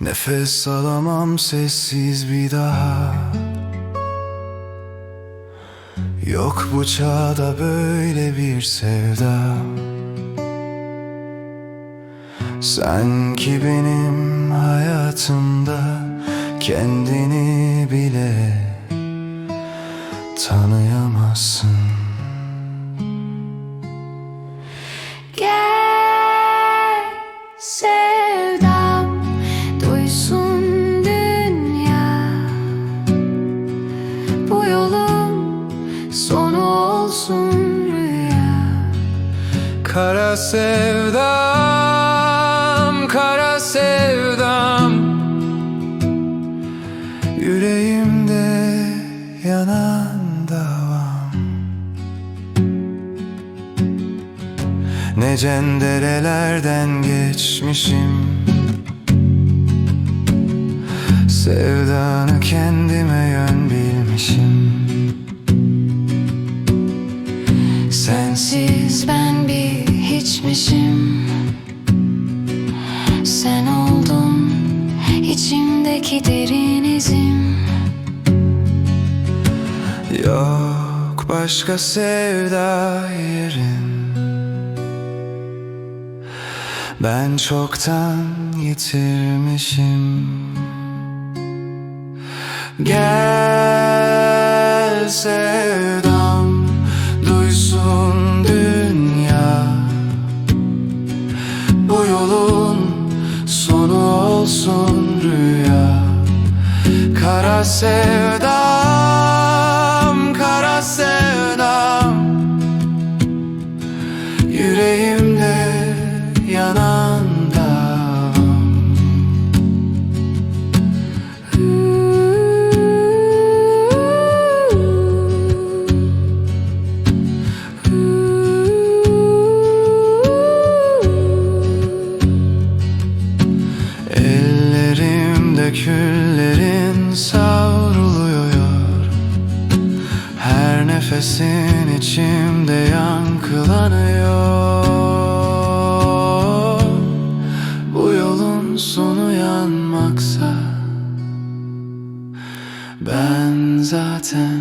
Nefes alamam sessiz bir daha. Yok bu çağda böyle bir sevda. Sen ki benim hayatımda Kendini bile tanıyamazsın olsun rüya Kara sevdam, kara sevdam. Yüreğimde yanan davam. Ne cenderelerden geçmişim. Sevdanı kendime yön Ben bir hiçmişim Sen oldun içimdeki derin izim. Yok başka sevda yerin. Ben çoktan yitirmişim. Gel sevdam Kara sevdam. Yüreğimde yanan Ellerimde kül Nefesin içimde yankılanıyor. Bu yolun sonu yanmaksa Ben zaten